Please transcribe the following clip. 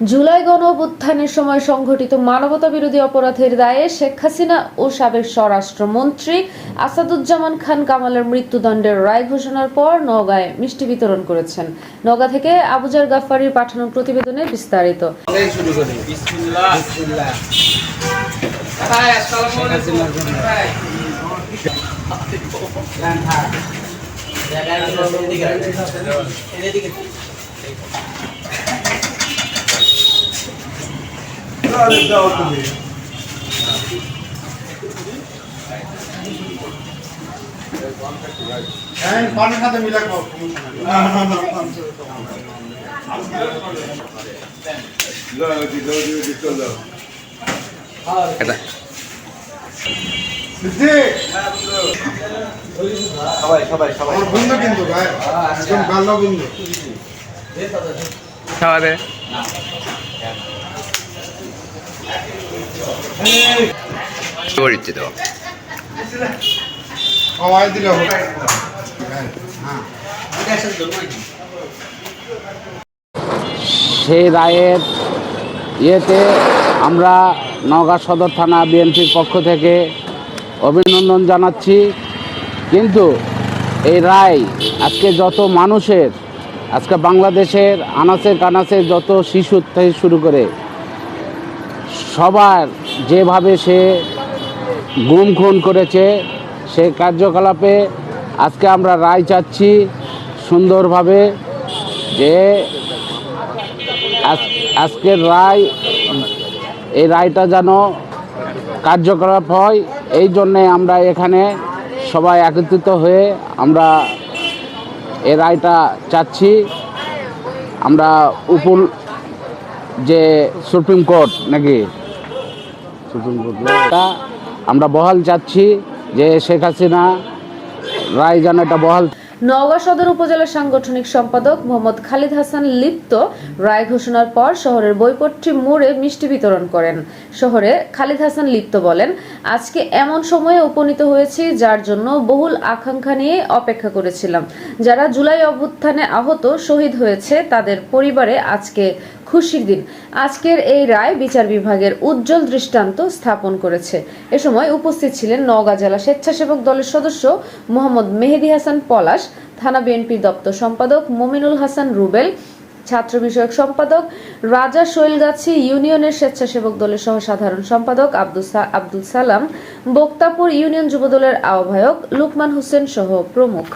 জুলাই গণ অভ্যুত্থানের সময় সংঘটিত মানবতা বিরোধী অপরাধের দায়ে শেখ হাসিনা ও সাবেক স্বরাষ্ট্রমন্ত্রী আসাদুজ্জামান খান কামালের মৃত্যুদণ্ডের রায় ঘোষণার পর নওগাঁয় মিষ্টি বিতরণ করেছেন। নওগাঁ থেকে আবুজার গাফারির পাঠানো প্রতিবেদনে বিস্তারিত। এই শুরু করি বিসমিল্লাহ বিসমিল্লাহ ভাই আসসালামু আলাইকুম ভাই গান থাক এদিকে পানির সাথে মিলা খাও সবাই সবাই সবাই বন্ধু কিন্তু ভাই একদম ভালো বন্ধু সেই রায়ের ইয়েতে আমরা নওগাঁ সদর থানা বিএনপির পক্ষ থেকে অভিনন্দন জানাচ্ছি। কিন্তু এই রায় আজকে যত মানুষের, আজকে বাংলাদেশের আনাচে কানাচে যত শিশু থেকে শুরু করে সবার যেভাবে সে গুম খুন করেছে, সে কার্যকলাপে আজকে আমরা রায় চাচ্ছি সুন্দরভাবে যে আজ- আজকের রায়, এই রায়টা যেন কার্যকলাপ হয়, এই জন্যে আমরা এখানে সবাই একত্রিত হয়ে আমরা এই রায়টা চাচ্ছি। আমরা উপল যে সুপ্রিম কোর্ট নাকি? আমরা বহাল চাচ্ছি যে শেখ হাসিনা রায় যেন এটা বহাল নওগাঁ সদর উপজেলা সাংগঠনিক সম্পাদক মোহাম্মদ খালিদ হাসান লিপ্ত রায় ঘোষণার পর শহরের বইপট্টি মোড়ে মিষ্টি বিতরণ করেন। শহরে খালিদ হাসান লিপ্ত বলেন, আজকে এমন সময়ে উপনীত হয়েছি যার জন্য বহুল আকাঙ্ক্ষা নিয়ে অপেক্ষা করেছিলাম। যারা জুলাই অভ্যুত্থানে আহত শহীদ হয়েছে তাদের পরিবারে আজকে খুশির দিন। আজকের এই রায় বিচার বিভাগের উজ্জ্বল দৃষ্টান্ত স্থাপন করেছে। এ সময় উপস্থিত ছিলেন নওগাঁ জেলা স্বেচ্ছাসেবক দলের সদস্য মোহাম্মদ মেহেদি হাসান পলাশ, থানা বিএনপি দপ্তর সম্পাদক মমিনুল হাসান রুবেল, ছাত্র বিষয়ক সম্পাদক রাজা শৈলগাছি ইউনিয়নের স্বেচ্ছাসেবক দলের সহ সাধারণ সম্পাদক আব্দুল সালাম, বক্তাপুর ইউনিয়ন যুবদলের আহ্বায়ক লুকমান হোসেন সহ প্রমুখ।